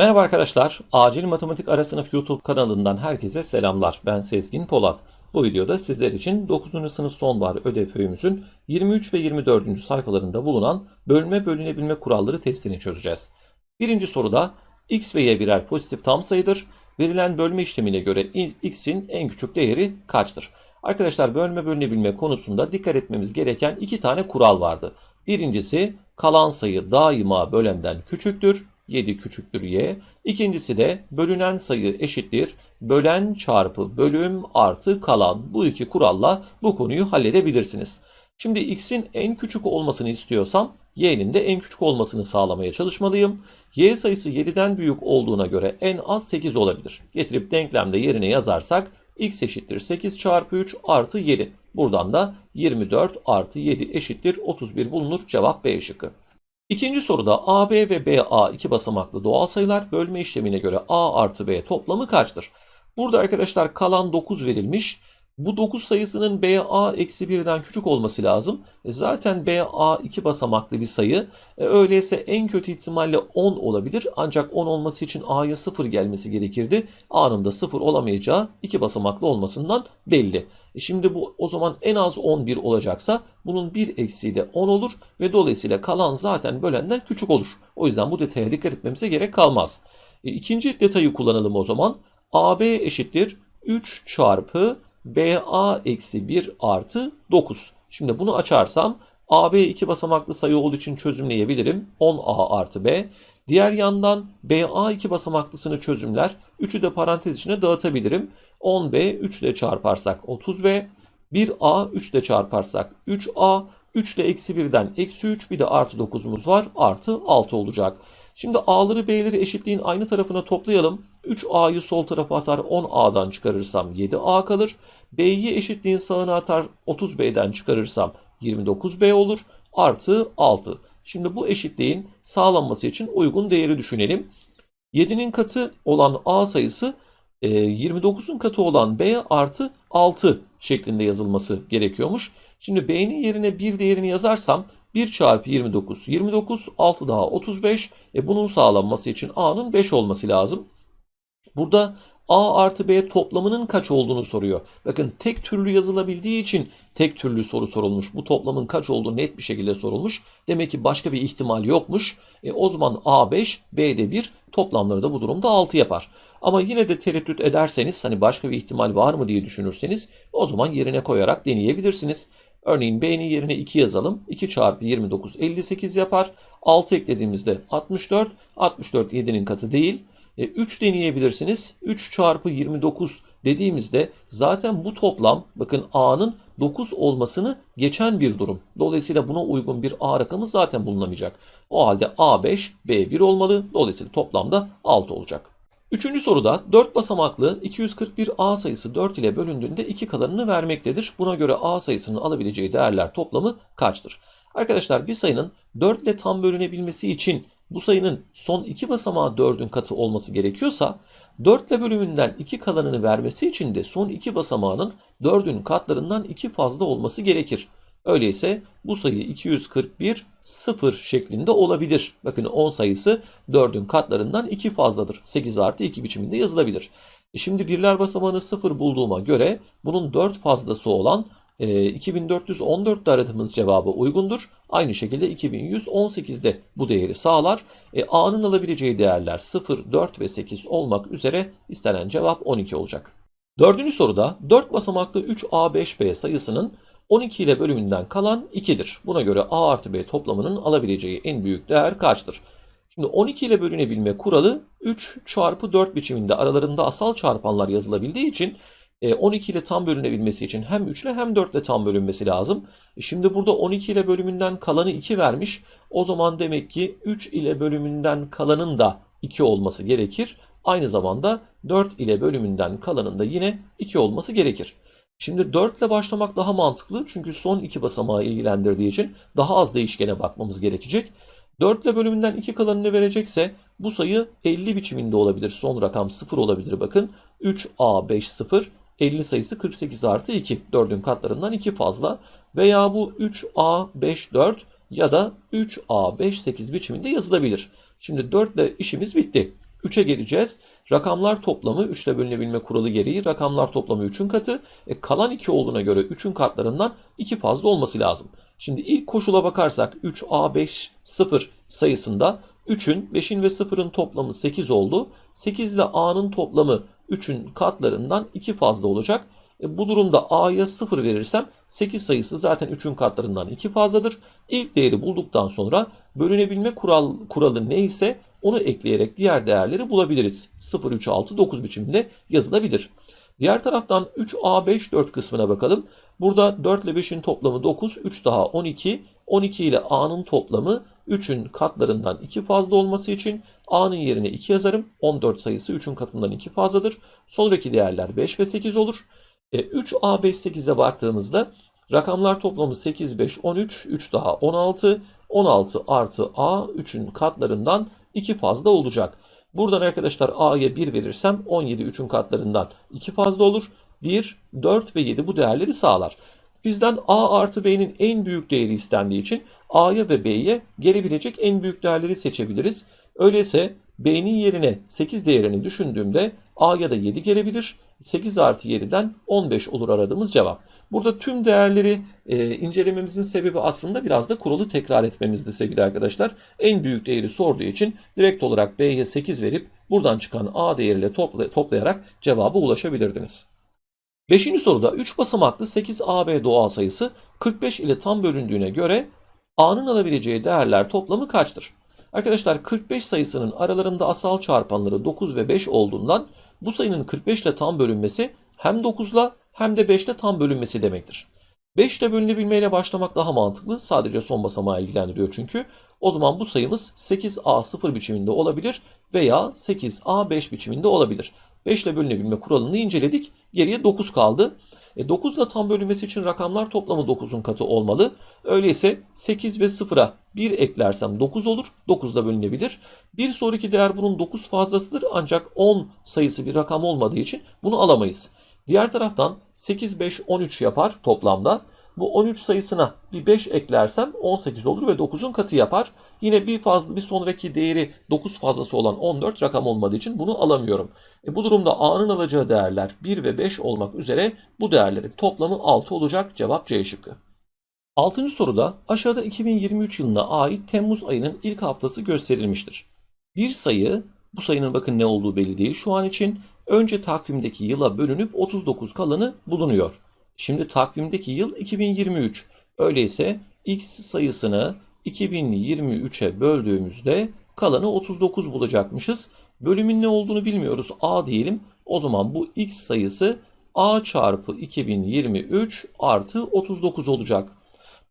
Merhaba arkadaşlar, Acil Matematik Ara Sınıf YouTube kanalından herkese selamlar. Ben Sezgin Polat. Bu videoda sizler için 9. sınıf sonbahar ödev öğümüzün 23 ve 24. sayfalarında bulunan bölme bölünebilme kuralları testini çözeceğiz. Birinci soruda x ve y birer pozitif tam sayıdır. Verilen bölme işlemine göre x'in en küçük değeri kaçtır? Arkadaşlar bölme bölünebilme konusunda dikkat etmemiz gereken iki tane kural vardı. Birincisi kalan sayı daima bölenden küçüktür. 7 küçüktür y. İkincisi de bölünen sayı eşittir. Bölen çarpı bölüm artı kalan. Bu iki kuralla bu konuyu halledebilirsiniz. Şimdi x'in en küçük olmasını istiyorsam y'nin de en küçük olmasını sağlamaya çalışmalıyım. y sayısı 7'den büyük olduğuna göre en az 8 olabilir. Getirip denklemde yerine yazarsak x eşittir 8 çarpı 3 artı 7. Buradan da 24 artı 7 eşittir 31 bulunur. Cevap B şıkkı. İkinci soruda AB ve BA iki basamaklı doğal sayılar bölme işlemine göre A artı B toplamı kaçtır? Burada arkadaşlar kalan 9 verilmiş. Bu 9 sayısının BA eksi 1'den küçük olması lazım. E zaten BA iki basamaklı bir sayı. E öyleyse en kötü ihtimalle 10 olabilir. Ancak 10 olması için A'ya 0 gelmesi gerekirdi. A'nın da 0 olamayacağı iki basamaklı olmasından belli. E şimdi bu o zaman en az 11 olacaksa bunun bir eksiği de 10 olur ve dolayısıyla kalan zaten bölenden küçük olur. O yüzden bu detaya dikkat etmemize gerek kalmaz. E, ikinci detayı kullanalım o zaman. AB eşittir 3 çarpı BA eksi 1 artı 9. Şimdi bunu açarsam AB iki basamaklı sayı olduğu için çözümleyebilirim. 10A artı B. Diğer yandan BA iki basamaklısını çözümler. 3'ü de parantez içine dağıtabilirim. 10B 3 ile çarparsak 30B. 1A 3 ile çarparsak 3A. 3 ile eksi 1'den eksi 3 bir de artı 9'umuz var. Artı 6 olacak. Şimdi A'ları B'leri eşitliğin aynı tarafına toplayalım. 3A'yı sol tarafa atar 10A'dan çıkarırsam 7A kalır. B'yi eşitliğin sağına atar 30B'den çıkarırsam 29B olur. Artı 6. Şimdi bu eşitliğin sağlanması için uygun değeri düşünelim. 7'nin katı olan A sayısı 29'un katı olan B artı 6 şeklinde yazılması gerekiyormuş. Şimdi B'nin yerine 1 değerini yazarsam 1 çarpı 29, 29, 6 daha 35. E bunun sağlanması için A'nın 5 olması lazım. Burada A artı B toplamının kaç olduğunu soruyor. Bakın tek türlü yazılabildiği için tek türlü soru sorulmuş. Bu toplamın kaç olduğu net bir şekilde sorulmuş. Demek ki başka bir ihtimal yokmuş. E o zaman A 5, B de 1 toplamları da bu durumda 6 yapar. Ama yine de tereddüt ederseniz hani başka bir ihtimal var mı diye düşünürseniz o zaman yerine koyarak deneyebilirsiniz. Örneğin B'nin yerine 2 yazalım. 2 çarpı 29 58 yapar. 6 eklediğimizde 64. 64 7'nin katı değil. E, 3 deneyebilirsiniz. 3 çarpı 29 dediğimizde zaten bu toplam bakın A'nın 9 olmasını geçen bir durum. Dolayısıyla buna uygun bir A rakamı zaten bulunamayacak. O halde A5, B1 olmalı. Dolayısıyla toplamda 6 olacak. Üçüncü soruda 4 basamaklı 241 A sayısı 4 ile bölündüğünde 2 kalanını vermektedir. Buna göre A sayısının alabileceği değerler toplamı kaçtır? Arkadaşlar bir sayının 4 ile tam bölünebilmesi için bu sayının son iki basamağı 4'ün katı olması gerekiyorsa 4 ile bölümünden 2 kalanını vermesi için de son iki basamağının 4'ün katlarından 2 fazla olması gerekir. Öyleyse bu sayı 241 0 şeklinde olabilir. Bakın 10 sayısı 4'ün katlarından 2 fazladır. 8 artı 2 biçiminde yazılabilir. E şimdi birler basamağını 0 bulduğuma göre bunun 4 fazlası olan e, 2414'te aradığımız cevabı uygundur. Aynı şekilde 2118'de bu değeri sağlar. E, A'nın alabileceği değerler 0, 4 ve 8 olmak üzere istenen cevap 12 olacak. Dördüncü soruda 4 basamaklı 3A5B sayısının 12 ile bölümünden kalan 2'dir. Buna göre A artı B toplamının alabileceği en büyük değer kaçtır? Şimdi 12 ile bölünebilme kuralı 3 çarpı 4 biçiminde aralarında asal çarpanlar yazılabildiği için 12 ile tam bölünebilmesi için hem 3 ile hem 4 ile tam bölünmesi lazım. Şimdi burada 12 ile bölümünden kalanı 2 vermiş. O zaman demek ki 3 ile bölümünden kalanın da 2 olması gerekir. Aynı zamanda 4 ile bölümünden kalanın da yine 2 olması gerekir. Şimdi 4 ile başlamak daha mantıklı çünkü son iki basamağı ilgilendirdiği için daha az değişkene bakmamız gerekecek. 4 ile bölümünden 2 kalanını verecekse bu sayı 50 biçiminde olabilir. Son rakam 0 olabilir bakın. 3A5 0 50 sayısı 48 artı 2. 4'ün katlarından 2 fazla. Veya bu 3A5 4 ya da 3A5 8 biçiminde yazılabilir. Şimdi 4 ile işimiz bitti. 3'e geleceğiz. Rakamlar toplamı 3 ile bölünebilme kuralı gereği rakamlar toplamı 3'ün katı. E, kalan 2 olduğuna göre 3'ün katlarından 2 fazla olması lazım. Şimdi ilk koşula bakarsak 3A5 0 sayısında 3'ün 5'in ve 0'ın toplamı 8 oldu. 8 ile A'nın toplamı 3'ün katlarından 2 fazla olacak. E, bu durumda A'ya 0 verirsem 8 sayısı zaten 3'ün katlarından 2 fazladır. İlk değeri bulduktan sonra bölünebilme kural, kuralı neyse onu ekleyerek diğer değerleri bulabiliriz. 0, 3, 6, 9 biçiminde yazılabilir. Diğer taraftan 3A5 4 kısmına bakalım. Burada 4 ile 5'in toplamı 9, 3 daha 12. 12 ile A'nın toplamı 3'ün katlarından 2 fazla olması için A'nın yerine 2 yazarım. 14 sayısı 3'ün katından 2 fazladır. Sonraki değerler 5 ve 8 olur. E, 3A5 8'e baktığımızda rakamlar toplamı 8, 5, 13, 3 daha 16. 16 artı A 3'ün katlarından 2 fazla olacak. Buradan arkadaşlar A'ya 1 verirsem 17 3'ün katlarından 2 fazla olur. 1, 4 ve 7 bu değerleri sağlar. Bizden A artı B'nin en büyük değeri istendiği için A'ya ve B'ye gelebilecek en büyük değerleri seçebiliriz. Öyleyse B'nin yerine 8 değerini düşündüğümde A'ya da 7 gelebilir. 8 artı 7'den 15 olur aradığımız cevap. Burada tüm değerleri e, incelememizin sebebi aslında biraz da kuralı tekrar etmemizdi sevgili arkadaşlar. En büyük değeri sorduğu için direkt olarak B'ye 8 verip buradan çıkan A değeriyle topla, toplayarak cevaba ulaşabilirdiniz. Beşinci soruda 3 basamaklı 8AB doğal sayısı 45 ile tam bölündüğüne göre A'nın alabileceği değerler toplamı kaçtır? Arkadaşlar 45 sayısının aralarında asal çarpanları 9 ve 5 olduğundan bu sayının 45 ile tam bölünmesi hem 9 ile hem de 5 ile tam bölünmesi demektir. 5 ile bölünebilmeyle başlamak daha mantıklı. Sadece son basamağı ilgilendiriyor çünkü. O zaman bu sayımız 8A0 biçiminde olabilir veya 8A5 biçiminde olabilir. 5 ile bölünebilme kuralını inceledik. Geriye 9 kaldı. E 9 ile tam bölünmesi için rakamlar toplamı 9'un katı olmalı. Öyleyse 8 ve 0'a 1 eklersem 9 olur. 9 da bölünebilir. Bir sonraki değer bunun 9 fazlasıdır ancak 10 sayısı bir rakam olmadığı için bunu alamayız. Diğer taraftan 8, 5, 13 yapar toplamda. Bu 13 sayısına bir 5 eklersem 18 olur ve 9'un katı yapar. Yine bir fazla bir sonraki değeri 9 fazlası olan 14 rakam olmadığı için bunu alamıyorum. E bu durumda A'nın alacağı değerler 1 ve 5 olmak üzere bu değerlerin toplamı 6 olacak. Cevap C şıkkı. 6. soruda aşağıda 2023 yılına ait Temmuz ayının ilk haftası gösterilmiştir. Bir sayı, bu sayının bakın ne olduğu belli değil şu an için, önce takvimdeki yıla bölünüp 39 kalanı bulunuyor. Şimdi takvimdeki yıl 2023. Öyleyse x sayısını 2023'e böldüğümüzde kalanı 39 bulacakmışız. Bölümün ne olduğunu bilmiyoruz. A diyelim. O zaman bu x sayısı a çarpı 2023 artı 39 olacak.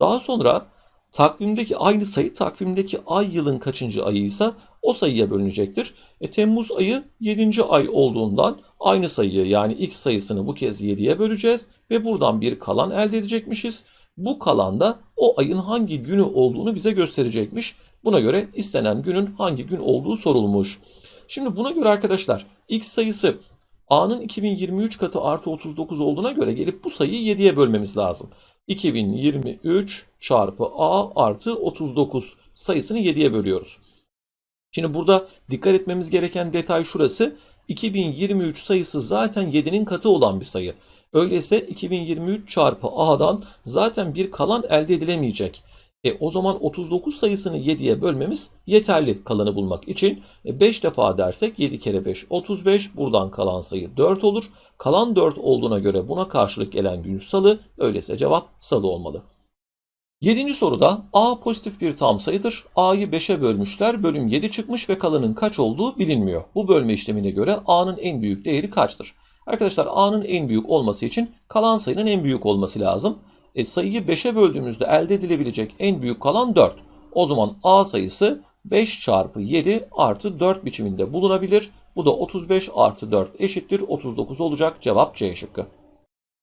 Daha sonra takvimdeki aynı sayı takvimdeki ay yılın kaçıncı ayıysa o sayıya bölünecektir. E, Temmuz ayı 7. ay olduğundan aynı sayıyı yani x sayısını bu kez 7'ye böleceğiz ve buradan bir kalan elde edecekmişiz. Bu kalan da o ayın hangi günü olduğunu bize gösterecekmiş. Buna göre istenen günün hangi gün olduğu sorulmuş. Şimdi buna göre arkadaşlar x sayısı a'nın 2023 katı artı 39 olduğuna göre gelip bu sayıyı 7'ye bölmemiz lazım. 2023 çarpı a artı 39 sayısını 7'ye bölüyoruz. Şimdi burada dikkat etmemiz gereken detay şurası. 2023 sayısı zaten 7'nin katı olan bir sayı. Öyleyse 2023 çarpı a'dan zaten bir kalan elde edilemeyecek. E, o zaman 39 sayısını 7'ye bölmemiz yeterli kalanı bulmak için. E, 5 defa dersek 7 kere 5 35. Buradan kalan sayı 4 olur. Kalan 4 olduğuna göre buna karşılık gelen gün salı. Öyleyse cevap salı olmalı. Yedinci soruda a pozitif bir tam sayıdır. a'yı 5'e bölmüşler. Bölüm 7 çıkmış ve kalanın kaç olduğu bilinmiyor. Bu bölme işlemine göre a'nın en büyük değeri kaçtır? Arkadaşlar a'nın en büyük olması için kalan sayının en büyük olması lazım. E, sayıyı 5'e böldüğümüzde elde edilebilecek en büyük kalan 4. O zaman a sayısı 5 çarpı 7 artı 4 biçiminde bulunabilir. Bu da 35 artı 4 eşittir 39 olacak. Cevap C şıkkı.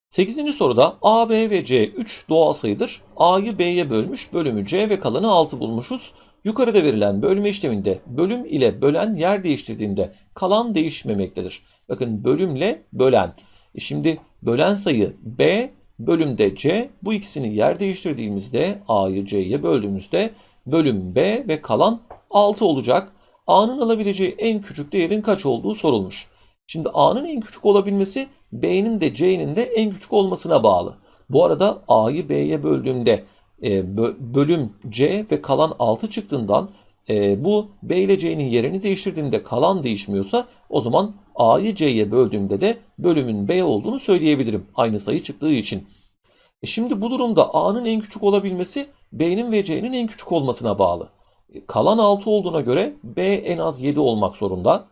8. soruda A, B ve C 3 doğal sayıdır. A'yı B'ye bölmüş, bölümü C ve kalanı 6 bulmuşuz. Yukarıda verilen bölme işleminde bölüm ile bölen yer değiştirdiğinde kalan değişmemektedir. Bakın bölümle bölen. E şimdi bölen sayı B, bölümde C. Bu ikisini yer değiştirdiğimizde A'yı C'ye böldüğümüzde bölüm B ve kalan 6 olacak. A'nın alabileceği en küçük değerin kaç olduğu sorulmuş. Şimdi A'nın en küçük olabilmesi B'nin de C'nin de en küçük olmasına bağlı. Bu arada A'yı B'ye böldüğümde e, bö- bölüm C ve kalan 6 çıktığından e, bu B ile C'nin yerini değiştirdiğimde kalan değişmiyorsa o zaman A'yı C'ye böldüğümde de bölümün B olduğunu söyleyebilirim. Aynı sayı çıktığı için. E şimdi bu durumda A'nın en küçük olabilmesi B'nin ve C'nin en küçük olmasına bağlı. E, Kalan 6 olduğuna göre B en az 7 olmak zorunda.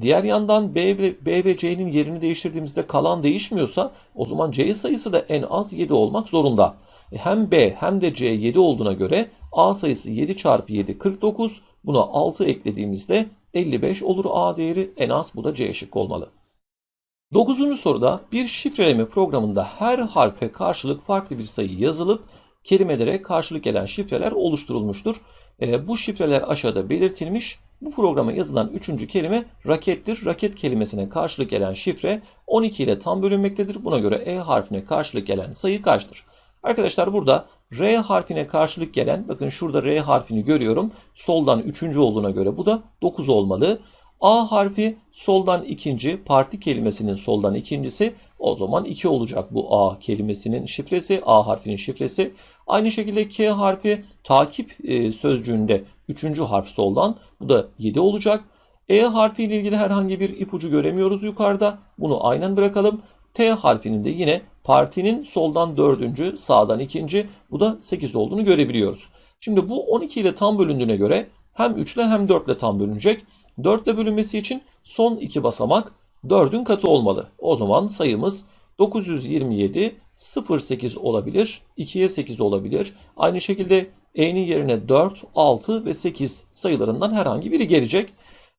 Diğer yandan B ve, B ve C'nin yerini değiştirdiğimizde kalan değişmiyorsa o zaman C sayısı da en az 7 olmak zorunda. E, Hem B hem de C 7 olduğuna göre A sayısı 7 çarpı 7 49. Buna 6 eklediğimizde 55 olur A değeri en az bu da C şık olmalı. Dokuzuncu soruda bir şifreleme programında her harfe karşılık farklı bir sayı yazılıp kelimelere karşılık gelen şifreler oluşturulmuştur. E, bu şifreler aşağıda belirtilmiş. Bu programa yazılan üçüncü kelime rakettir. Raket kelimesine karşılık gelen şifre 12 ile tam bölünmektedir. Buna göre E harfine karşılık gelen sayı kaçtır? Arkadaşlar burada R harfine karşılık gelen, bakın şurada R harfini görüyorum. Soldan üçüncü olduğuna göre bu da 9 olmalı. A harfi soldan ikinci, parti kelimesinin soldan ikincisi. O zaman 2 olacak bu A kelimesinin şifresi, A harfinin şifresi. Aynı şekilde K harfi takip e, sözcüğünde üçüncü harf soldan. Bu da 7 olacak. E harfi ile ilgili herhangi bir ipucu göremiyoruz yukarıda. Bunu aynen bırakalım. T harfinin de yine partinin soldan dördüncü, sağdan ikinci. Bu da 8 olduğunu görebiliyoruz. Şimdi bu 12 ile tam bölündüğüne göre hem 3 ile hem 4 ile tam bölünecek. 4 ile bölünmesi için son iki basamak 4'ün katı olmalı. O zaman sayımız 927 08 olabilir. 2'ye 8 olabilir. Aynı şekilde E'nin yerine 4, 6 ve 8 sayılarından herhangi biri gelecek.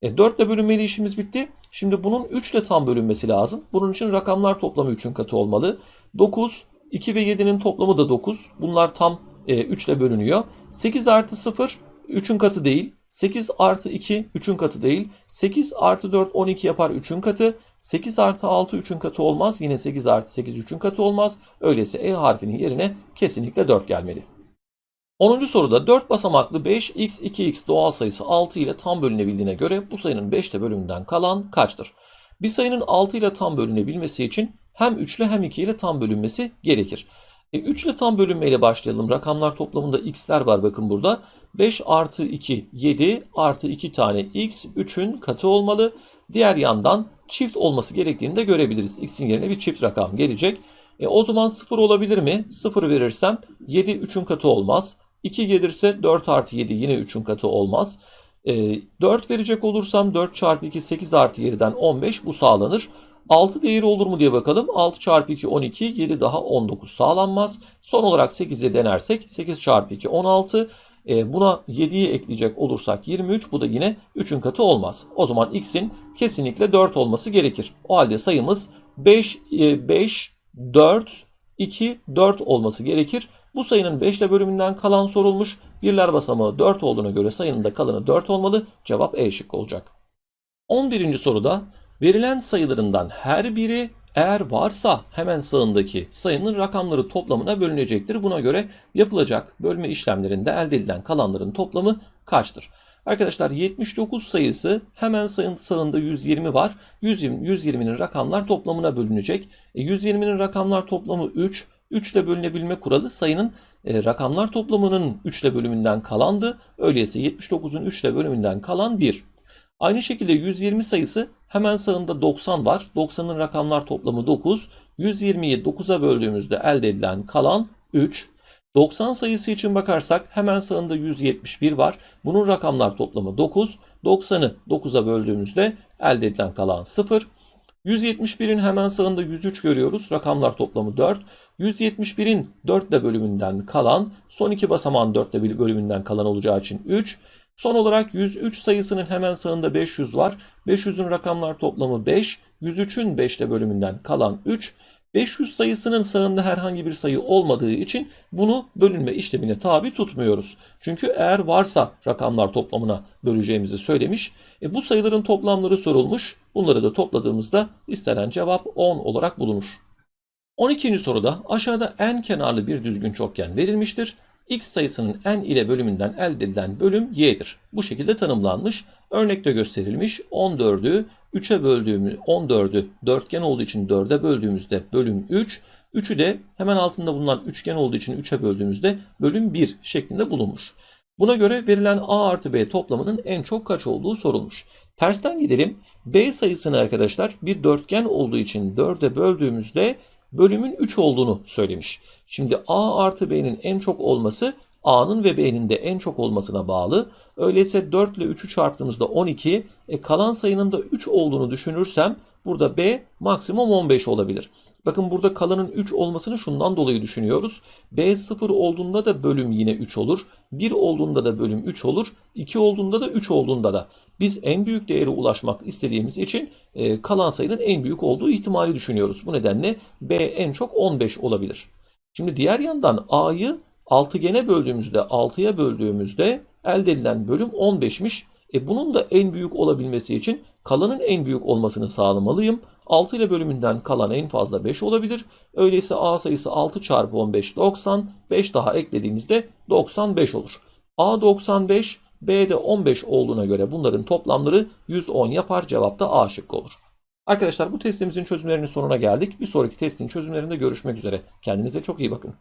E, 4 ile bölünmeli işimiz bitti. Şimdi bunun 3 ile tam bölünmesi lazım. Bunun için rakamlar toplamı 3'ün katı olmalı. 9, 2 ve 7'nin toplamı da 9. Bunlar tam e, 3 ile bölünüyor. 8 artı 0 3'ün katı değil. 8 artı 2 3'ün katı değil. 8 artı 4 12 yapar 3'ün katı. 8 artı 6 3'ün katı olmaz. Yine 8 artı 8 3'ün katı olmaz. Öyleyse E harfinin yerine kesinlikle 4 gelmeli. 10. soruda 4 basamaklı 5x 2x doğal sayısı 6 ile tam bölünebildiğine göre bu sayının 5'te bölümünden kalan kaçtır? Bir sayının 6 ile tam bölünebilmesi için hem 3 ile hem 2 ile tam bölünmesi gerekir. E, 3 ile tam bölünmeyle başlayalım. Rakamlar toplamında x'ler var bakın burada. 5 artı 2 7 artı 2 tane x 3'ün katı olmalı. Diğer yandan çift olması gerektiğini de görebiliriz. x'in yerine bir çift rakam gelecek. E, o zaman 0 olabilir mi? 0 verirsem 7 3'ün katı olmaz. 2 gelirse 4 artı 7 yine 3'ün katı olmaz. E, 4 verecek olursam 4 çarpı 2 8 artı 7'den 15 bu sağlanır. 6 değeri olur mu diye bakalım. 6 çarpı 2 12, 7 daha 19 sağlanmaz. Son olarak 8'e denersek 8 çarpı 2 16. E, buna 7'yi ekleyecek olursak 23. Bu da yine 3'ün katı olmaz. O zaman x'in kesinlikle 4 olması gerekir. O halde sayımız 5, 5, 4, 2, 4 olması gerekir. Bu sayının 5 ile bölümünden kalan sorulmuş. Birler basamağı 4 olduğuna göre sayının da kalanı 4 olmalı. Cevap E şıkkı olacak. 11. soruda verilen sayılarından her biri eğer varsa hemen sağındaki sayının rakamları toplamına bölünecektir. Buna göre yapılacak bölme işlemlerinde elde edilen kalanların toplamı kaçtır? Arkadaşlar 79 sayısı hemen sayın sağında 120 var. 120, 120'nin rakamlar toplamına bölünecek. E, 120'nin rakamlar toplamı 3. 3 ile bölünebilme kuralı sayının e, rakamlar toplamının 3 ile bölümünden kalandı. Öyleyse 79'un 3 ile bölümünden kalan 1. Aynı şekilde 120 sayısı hemen sağında 90 var. 90'ın rakamlar toplamı 9. 120'yi 9'a böldüğümüzde elde edilen kalan 3. 90 sayısı için bakarsak hemen sağında 171 var. Bunun rakamlar toplamı 9. 90'ı 9'a böldüğümüzde elde edilen kalan 0. 171'in hemen sağında 103 görüyoruz. Rakamlar toplamı 4. 171'in 4 ile bölümünden kalan, son iki basamağın 4 ile bölümünden kalan olacağı için 3. Son olarak 103 sayısının hemen sağında 500 var. 500'ün rakamlar toplamı 5. 103'ün 5 ile bölümünden kalan 3. 500 sayısının sağında herhangi bir sayı olmadığı için bunu bölünme işlemine tabi tutmuyoruz. Çünkü eğer varsa rakamlar toplamına böleceğimizi söylemiş. E bu sayıların toplamları sorulmuş. Bunları da topladığımızda istenen cevap 10 olarak bulunur. 12. soruda aşağıda en kenarlı bir düzgün çokgen verilmiştir. x sayısının n ile bölümünden elde edilen bölüm y'dir. Bu şekilde tanımlanmış. Örnekte gösterilmiş 14'ü 3'e böldüğümüz 14'ü dörtgen olduğu için 4'e böldüğümüzde bölüm 3. 3'ü de hemen altında bulunan üçgen olduğu için 3'e böldüğümüzde bölüm 1 şeklinde bulunmuş. Buna göre verilen a artı b toplamının en çok kaç olduğu sorulmuş. Tersten gidelim. b sayısını arkadaşlar bir dörtgen olduğu için 4'e böldüğümüzde bölümün 3 olduğunu söylemiş. Şimdi a artı b'nin en çok olması a'nın ve b'nin de en çok olmasına bağlı. Öyleyse 4 ile 3'ü çarptığımızda 12. E, kalan sayının da 3 olduğunu düşünürsem burada b maksimum 15 olabilir. Bakın burada kalanın 3 olmasını şundan dolayı düşünüyoruz. B 0 olduğunda da bölüm yine 3 olur. 1 olduğunda da bölüm 3 olur. 2 olduğunda da 3 olduğunda da. Biz en büyük değere ulaşmak istediğimiz için e, kalan sayının en büyük olduğu ihtimali düşünüyoruz. Bu nedenle B en çok 15 olabilir. Şimdi diğer yandan A'yı altıgene böldüğümüzde 6'ya böldüğümüzde elde edilen bölüm 15'miş. E bunun da en büyük olabilmesi için kalanın en büyük olmasını sağlamalıyım. 6 ile bölümünden kalan en fazla 5 olabilir. Öyleyse A sayısı 6 çarpı 15 90. 5 daha eklediğimizde 95 olur. A 95, B de 15 olduğuna göre bunların toplamları 110 yapar. Cevap da A şıkkı olur. Arkadaşlar bu testimizin çözümlerinin sonuna geldik. Bir sonraki testin çözümlerinde görüşmek üzere. Kendinize çok iyi bakın.